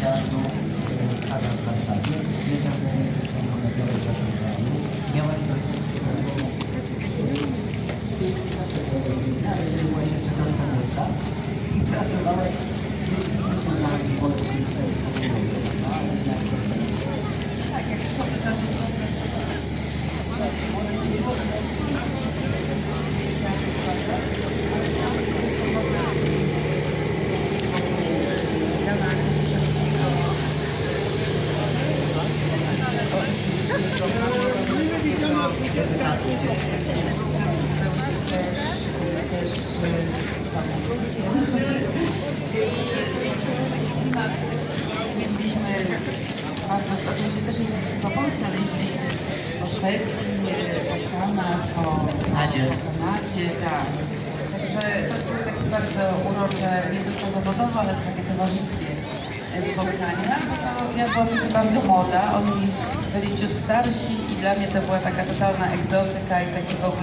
Gracias. Zwiedziliśmy bardzo, oczywiście też jeździliśmy po Polsce, ale jeździliśmy po Szwecji, po Stanach, po Kanadzie. tak. Także to były takie bardzo urocze, nie tylko zawodowe, ale takie towarzyskie spotkania. Bo to ja byłam wtedy bardzo młoda, oni byli ciut starsi i dla mnie to była taka totalna egzotyka i taki w ogóle